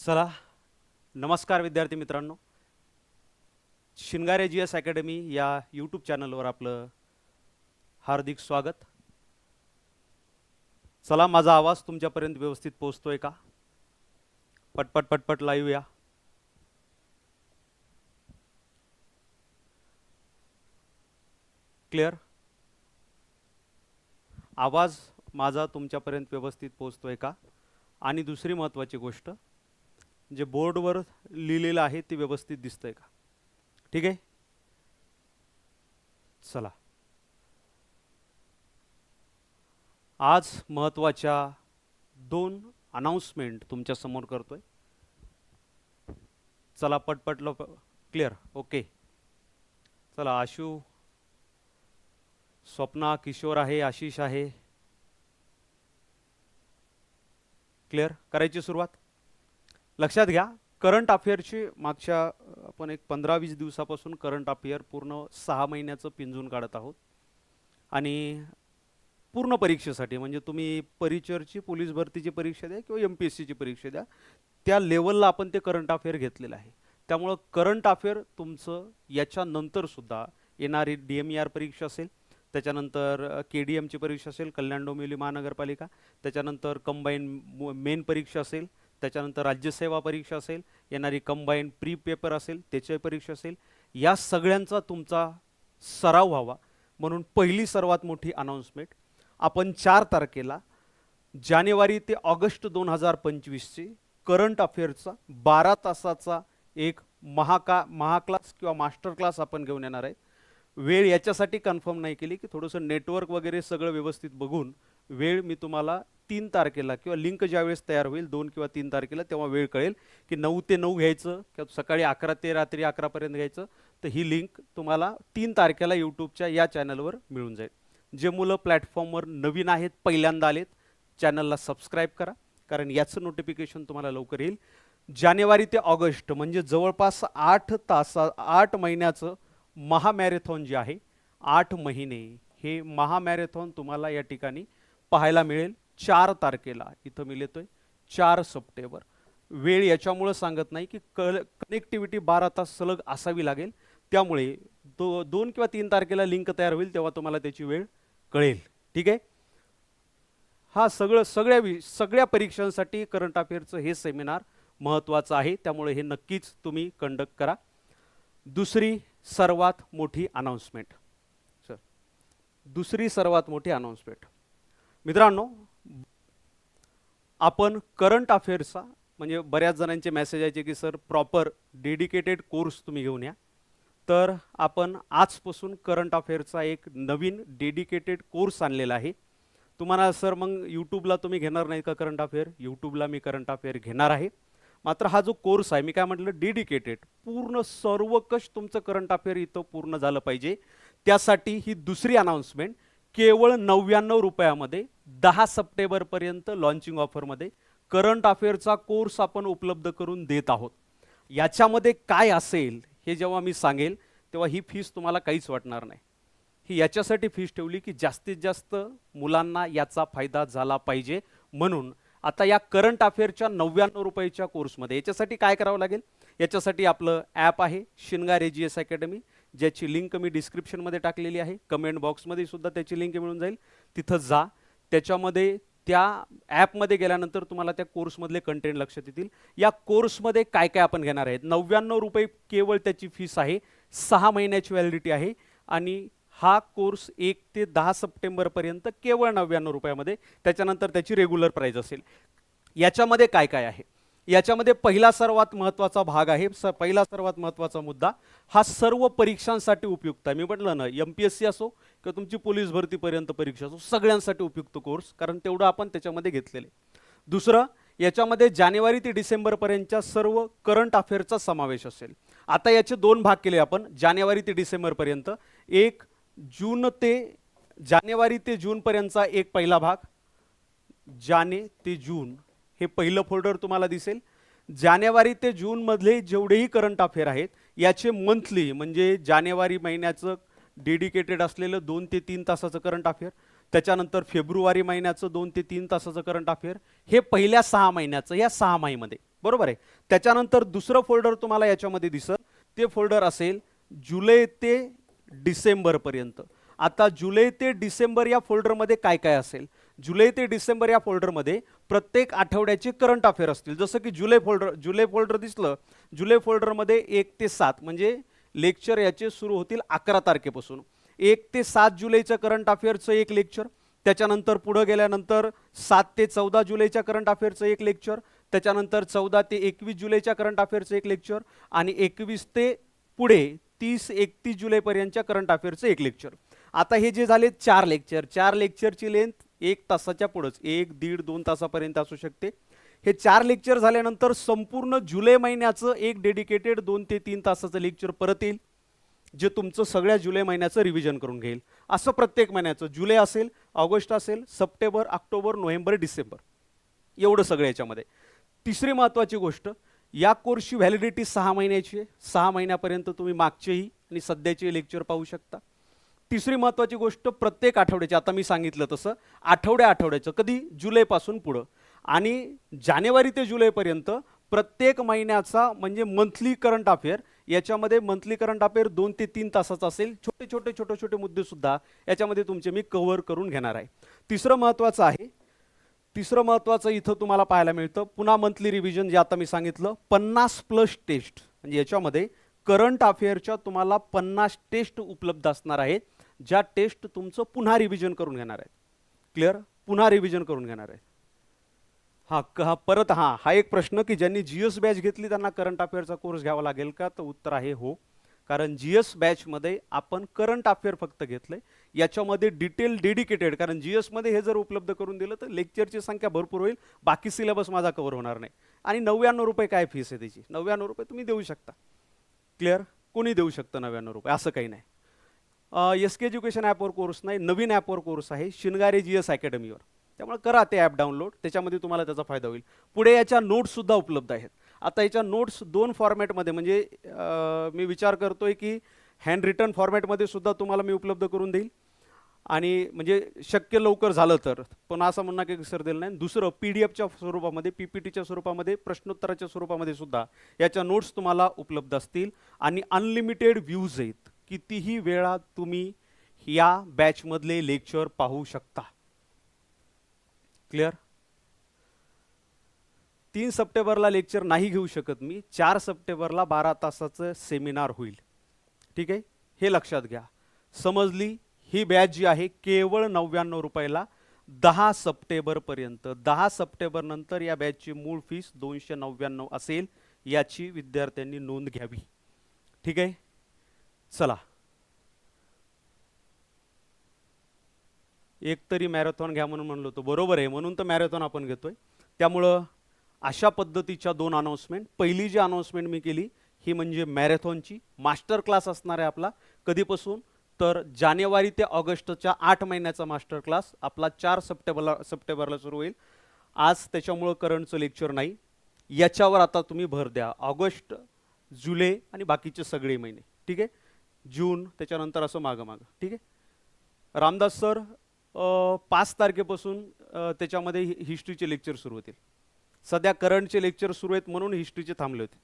चला नमस्कार विद्यार्थी मित्रांनो. शिंगारे जी एस अकॅडमी या यूट्यूब चॅनलवर आपलं हार्दिक स्वागत. चला माझा आवाज तुमच्यापर्यंत व्यवस्थित पोहोचतोय का? पटपट पटपट लाईव्ह या. क्लिअर आवाज माझा तुमच्यापर्यंत व्यवस्थित पोहोचतोय का? आणि दुसरी महत्त्वाची गोष्ट जे बोर्डवर लिहिलेलं आहे ते व्यवस्थित दिसतंय का? ठीक आहे? चला. आज महत्त्वाच्या दोन अनाऊन्समेंट तुमच्यासमोर करतोय. चला पटपट लोक क्लिअर ओके चला आशू स्वप्ना किशोर आहे आशिष आहे. क्लिअर करायची सुरुवात? लक्षात घ्या करंट अफेअरची मागच्या आपण एक पंधरा वीस दिवसापासून करंट अफेअर पूर्ण सहा महिन्याचं पिंजून काढत आहोत. आणि पूर्ण परीक्षेसाठी म्हणजे तुम्ही परिचरची पोलीस भरतीची परीक्षा द्या किंवा एम पी एस सीची परीक्षा द्या त्या लेवलला आपण ते करंट अफेअर घेतलेलं आहे. त्यामुळं करंट अफेअर तुमचं याच्यानंतरसुद्धा येणारी डी एम ई आर परीक्षा असेल त्याच्यानंतर के डी एमची परीक्षा असेल कल्याण डोंबिवली महानगरपालिका त्याच्यानंतर कंबाईन मेन परीक्षा असेल त्याच्यानंतर राज्यसेवा परीक्षा असेल येणारी कंबाईन प्री पेपर असेल त्याची परीक्षा असेल या सगळ्यांचा तुमचा सराव व्हावा. म्हणून पहिली सर्वात मोठी अनाऊन्समेंट आपण चार तारखेला जानेवारी ते ऑगस्ट दोन हजार पंचवीसची करंट अफेअरचा बारा तासाचा एक महाका महाक्लास किंवा मास्टर क्लास आपण घेऊन येणार आहे. वेळ याच्यासाठी कन्फर्म नाही केली की थोडंसं नेटवर्क वगैरे सगळं व्यवस्थित बघून वेळ मी तुम्हाला तीन तारखेला किंवा लिंक ज्यावेळेस तयार होईल दोन किंवा तीन तारखेला तेव्हा वेळ कळेल की नऊ ते नऊ घ्यायचं किंवा सकाळी अकरा ते रात्री अकरापर्यंत घ्यायचं. तर ही लिंक तुम्हाला तीन तारखेला यूट्यूबच्या या चॅनलवर मिळून जाईल. जे मुलं प्लॅटफॉर्मवर नवीन आहेत पहिल्यांदा आलेत चॅनलला सबस्क्राईब करा कारण याचं नोटिफिकेशन तुम्हाला लवकर येईल. जानेवारी ते ऑगस्ट म्हणजे जवळपास आठ तासा आठ महिन्याचं महामॅरेथॉन जे आहे आठ महिने हे महामॅरेथॉन तुम्हाला या ठिकाणी पाहायला मिळेल. चार तारखेला इथं मी लिहितोय चार सप्टेंबर. वेळ याच्यामुळं सांगत नाही की कल कनेक्टिव्हिटी बारा तास सलग असावी लागेल. त्यामुळे दो दोन किंवा तीन तारखेला लिंक तयार होईल तेव्हा तुम्हाला त्याची वेळ कळेल. ठीक आहे? हा सगळं सगळ्या वि सगळ्या परीक्षांसाठी करंट अफेअरचं हे सेमिनार महत्त्वाचं आहे. त्यामुळे हे नक्कीच तुम्ही कंडक्ट करा. दुसरी सर्वात मोठी अनाऊन्समेंट सर दुसरी सर्वात मोठी अनाऊन्समेंट मित्रांनो आपण करंट अफेअर्सचा म्हणजे बऱ्याच जणांचे मेसेज यायचे की सर प्रॉपर डेडिकेटेड कोर्स तुम्ही घेऊन या. तर आपण आजपासून करंट अफेअरचा एक नवीन डेडिकेटेड कोर्स आणलेला आहे. तुम्हाला सर मग यूट्यूबला तुम्ही घेणार नाही का करंट अफेअर यूट्यूबला मी करंट अफेअर घेणार आहे. मात्र हा जो कोर्स आहे मी काय म्हटलं डेडिकेटेड पूर्ण सर्वकष तुमचं करंट अफेअर इथं पूर्ण झालं पाहिजे. त्यासाठी ही दुसरी अनाऊन्समेंट केवळ नव्याण्णव रुपयामध्ये दहा सप्टेंबरपर्यंत लॉन्चिंग ऑफरमध्ये करंट अफेअरचा कोर्स आपण उपलब्ध करून देत आहोत. याच्यामध्ये काय असेल हे जेव्हा मी सांगेल तेव्हा ही फीस तुम्हाला काहीच वाटणार नाही. ही याच्यासाठी फीस ठेवली की जास्तीत जास्त मुलांना याचा फायदा झाला पाहिजे. म्हणून आता या करंट अफेअरच्या नव्याण्णव रुपयाच्या कोर्समध्ये याच्यासाठी काय करावं लागेल? याच्यासाठी आपलं ॲप आहे शिनगार ए जी एस अकॅडमी ज्याची लिंक मी डिस्क्रिप्शनमध्ये टाकलेली आहे. कमेंट बॉक्समध्ये सुद्धा त्याची लिंक मिळून जाईल. तिथं जा. त्याच्यामध्ये त्या ॲपमध्ये गेल्यानंतर तुम्हाला त्या कोर्समधले कंटेंट लक्षात येतील. या कोर्समध्ये काय काय आपण घेणार आहेत? नव्याण्णव रुपये केवळ त्याची फीस आहे. सहा महिन्याची व्हॅलिडिटी आहे. आणि हा कोर्स एक ते दहा सप्टेंबरपर्यंत केवळ नव्याण्णव रुपयामध्ये. त्याच्यानंतर त्याची रेग्युलर प्राईज असेल. याच्यामध्ये काय काय आहे? याच्यामध्ये पहिला सर्वात महत्त्वाचा भाग आहे. स पहिला सर्वात महत्त्वाचा मुद्दा हा सर्व परीक्षांसाठी उपयुक्त आहे. मी म्हटलं ना एम पी एस सी असो किंवा तुमची पोलीस भरतीपर्यंत परीक्षा असो सगळ्यांसाठी उपयुक्त कोर्स कारण तेवढं आपण त्याच्यामध्ये घेतलेले दुसरं याच्यामध्ये जानेवारी ते डिसेंबरपर्यंतच्या सर्व करंट अफेअरचा समावेश असेल. आता याचे दोन भाग केले आपण. जानेवारी ते डिसेंबरपर्यंत एक जून ते जानेवारी ते जूनपर्यंतचा एक पहिला भाग जाने ते जून हे पहिलं फोल्डर तुम्हाला दिसेल. जानेवारी ते जूनमधले जेवढेही करंट अफेअर आहेत याचे मंथली म्हणजे जानेवारी महिन्याचं डेडिकेटेड असलेलं दोन ते तीन तासाचं करंट अफेअर त्याच्यानंतर फेब्रुवारी महिन्याचं दोन ते तीन तासाचं करंट अफेअर हे पहिल्या सहा महिन्याचं या सहा माहीमध्ये. बरोबर आहे? त्याच्यानंतर दुसरं फोल्डर तुम्हाला याच्यामध्ये दिसत ते फोल्डर असेल जुलै ते डिसेंबरपर्यंत आता जुलै ते डिसेंबर या फोल्डरमध्ये काय काय असेल? जुलै ते डिसेंबर या फोल्डरमध्ये प्रत्येक आठवड्याचे करंट अफेअर असतील. जसं की जुलै फोल्डर जुलै फोल्डर दिसलं जुलै फोल्डरमध्ये एक ते सात म्हणजे लेक्चर याचे सुरू होतील अकरा तारखेपासून. एक ते सात जुलैचं करंट अफेअरचं एक लेक्चर त्याच्यानंतर पुढं गेल्यानंतर सात ते चौदा जुलैच्या करंट अफेअरचं एक लेक्चर त्याच्यानंतर चौदा ते एकवीस जुलैच्या करंट अफेअरचं एक लेक्चर आणि एकवीस ते पुढे तीस एकतीस जुलैपर्यंतच्या करंट अफेअरचं एक लेक्चर. आता हे जे झाले चार लेक्चर चार लेक्चरची लेंथ एक तासाच्या पुढंच एक दीड दोन तासापर्यंत असू शकते. हे चार लेक्चर झाल्यानंतर संपूर्ण जुलै महिन्याचं एक डेडिकेटेड दोन ते तीन तासाचं लेक्चर परत येईल जे तुमचं सगळ्या जुलै महिन्याचं रिव्हिजन करून घेईल. असं प्रत्येक महिन्याचं जुलै असेल ऑगस्ट असेल सप्टेंबर ऑक्टोबर नोव्हेंबर डिसेंबर. एवढं सगळं याच्यामध्ये. तिसरी महत्त्वाची गोष्ट या कोर्सची व्हॅलिडिटी सहा महिन्याची आहे. सहा महिन्यापर्यंत तुम्ही मागचेही आणि सध्याचे लेक्चर पाहू शकता. तिसरी महत्त्वाची गोष्ट प्रत्येक आठवड्याची. आता मी सांगितलं तसं. आठवड्या आठवड्याचं कधी जुलैपासून पुढं. आणि जानेवारी ते जुलैपर्यंत प्रत्येक महिन्याचा म्हणजे मंथली करंट अफेअर याच्यामध्ये मंथली करंट अफेअर दोन ते तीन तासाचा असेल. छोटे छोटे छोटे छोटे मुद्दे सुद्धा याच्यामध्ये तुमचे मी कव्हर करून घेणार आहे. तिसरं महत्त्वाचं आहे. तिसरं महत्त्वाचं इथं तुम्हाला पाहायला मिळतं. पुन्हा मंथली रिव्हिजन जे आता मी सांगितलं पन्नास प्लस टेस्ट म्हणजे याच्यामध्ये करंट अफेअरच्या तुम्हाला पन्नास टेस्ट उपलब्ध असणार आहेत. ज्या टेस्ट तुमचं पुन्हा रिव्हिजन करून घेणार आहेत. क्लिअर पुन्हा रिव्हिजन करून घेणार आहेत. हा क हा परत हां हा एक प्रश्न की ज्यांनी जी एस बॅच घेतली त्यांना करंट अफेअरचा कोर्स घ्यावा लागेल का? तर उत्तर आहे हो. कारण जी एस बॅचमध्ये आपण करंट अफेअर फक्त घेतलं आहे याच्यामध्ये डिटेल डेडिकेटेड कारण जी एसमध्ये हे जर उपलब्ध करून दिलं तर लेक्चरची संख्या भरपूर होईल. बाकी सिलेबस माझा कव्हर होणार नाही. आणि नव्याण्णव रुपये काय फीस आहे त्याची? नव्याण्णव रुपये तुम्ही देऊ शकता. क्लिअर कोणी देऊ शकतं नव्याण्णव रुपये? असं काही नाही. एस के एज्युकेशन ॲपवर कोर्स नाही नवीन ॲपवर कोर्स आहे शिनगारे जी एस अकॅडमीवर त्यामुळे करा ते ॲप डाउनलोड त्याच्यामध्ये तुम्हाला त्याचा फायदा होईल. पुढे याच्या नोट्ससुद्धा उपलब्ध आहेत. आता याच्या नोट्स दोन फॉर्मॅटमध्ये म्हणजे मी विचार करतो आहे की हँड रिटर्न फॉर्मॅटमध्ये सुद्धा तुम्हाला मी उपलब्ध करून देईल. आणि म्हणजे शक्य लवकर झालं तर पण असं म्हणणं काही सर दिलं नाही. दुसरं पी डी एफच्या स्वरूपामध्ये पी पी टीच्या स्वरूपामध्ये प्रश्नोत्तराच्या स्वरूपामध्ये सुद्धा याच्या नोट्स तुम्हाला उपलब्ध असतील. आणि अनलिमिटेड व्ह्यूज आहेत. कितीही वेळा तुम्ही या बॅचमधले लेक्चर पाहू शकता. क्लिअर तीन सप्टेंबरला लेक्चर नाही घेऊ शकत मी. चार सप्टेंबरला बारा तासाचं सेमिनार होईल. ठीक आहे? हे लक्षात घ्या. समजली? ही बॅच जी आहे केवळ नव्याण्णव रुपयाला दहा सप्टेंबरपर्यंत. दहा सप्टेंबरनंतर या बॅचची मूळ फीस दोनशे नव्याण्णव असेल याची विद्यार्थ्यांनी नोंद घ्यावी. ठीक आहे? चला. एक तरी मॅरेथॉन घ्या म्हणून म्हणलो होतो. बरोबर आहे म्हणून तर मॅरेथॉन आपण घेतोय. त्यामुळं अशा पद्धतीच्या दोन अनाऊन्समेंट पहिली जी अनाऊन्समेंट मी केली ही म्हणजे मॅरेथॉनची. मास्टर क्लास असणार आहे आपला. कधीपासून? तर जानेवारी ते ऑगस्टच्या आठ महिन्याचा मास्टर क्लास. आपला चार सप्टेंबरला सप्टेंबरला सुरू होईल. आज त्याच्यामुळं करंटचं लेक्चर नाही. याच्यावर आता तुम्ही भर द्या. ऑगस्ट जुलै आणि बाकीचे सगळे महिने. ठीक आहे? जून त्याच्यानंतर असं मागं मागं ठीक आहे? रामदास सर पाच तारखेपासून त्याच्यामध्ये हि- हिस्ट्रीचे लेक्चर सुरू होतील. सध्या करंटचे लेक्चर सुरू आहेत म्हणून हिस्ट्रीचे थांबले होते.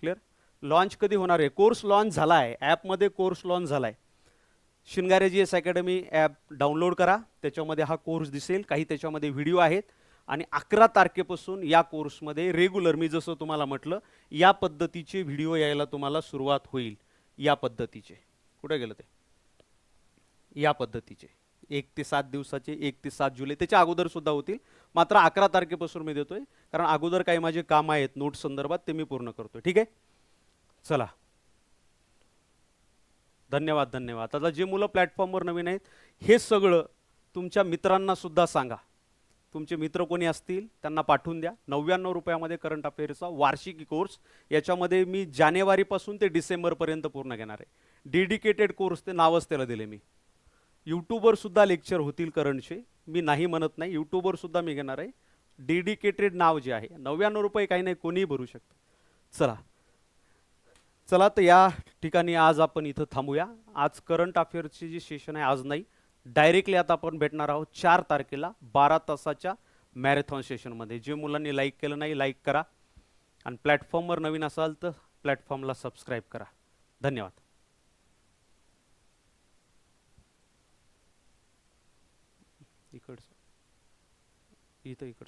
क्लिअर लॉन्च कधी होणार आहे? कोर्स लॉन्च झाला आहे ॲपमध्ये कोर्स लॉन्च झाला आहे Shingare G S academy app download करा. त्याच्यामध्ये हा कोर्स दिसेल. काही त्याच्यामध्ये व्हिडिओ आहेत. आणि अकरा तारखेपासून या कोर्समध्ये रेग्युलर मी जसं तुम्हाला म्हटलं या पद्धतीचे व्हिडिओ यायला तुम्हाला सुरुवात होईल. या पद्धतीचे. कुठे गेलं ते? या पद्धतीचे. एक ते सात दिवसाचे एक ते सात जुलै. त्याच्या अगोदर सुद्धा होतील. मात्र अकरा तारखेपासून मी देतोय. कारण अगोदर काही माझे काम आहेत नोट संदर्भात ते मी पूर्ण करतोय. ठीक आहे? चला. धन्यवाद धन्यवाद. आता जे मुलं प्लॅटफॉर्मवर नवीन आहेत हे सगळं तुमच्या मित्रांना सुद्धा सांगा. तुमचे मित्र कोणी असतील त्यांना पाठवून द्या. नव्याण्णव रुपयामध्ये करंट अफेअर्सचा वार्षिक कोर्स याच्यामध्ये मी जानेवारीपासून ते डिसेंबरपर्यंत पूर्ण घेणार आहे. डेडिकेटेड कोर्स ते नावच त्याला दिले मी. यूट्यूबवरसुद्धा लेक्चर होतील करंटचे मी नाही म्हणत नाही यूट्यूबवरसुद्धा मी घेणार आहे. डेडिकेटेड नाव जे आहे नव्याण्णव रुपये काही नाही कोणीही भरू शकतं. चला. चला तर या ठिकाणी आज आपण इथं थांबूया. आज करंट अफेअर्सची जी सेशन आहे आज नाही. डायरेक्टली आता आपण भेटणार आहोत चार तारखेला बारा तासाच्या मॅरेथॉन सेशनमध्ये. जे मुलांनी लाईक केलं नाही लाईक करा. आणि प्लॅटफॉर्मवर नवीन असाल तर प्लॅटफॉर्मला सबस्क्राईब करा. धन्यवाद. इकडचं. इथं इकडचं.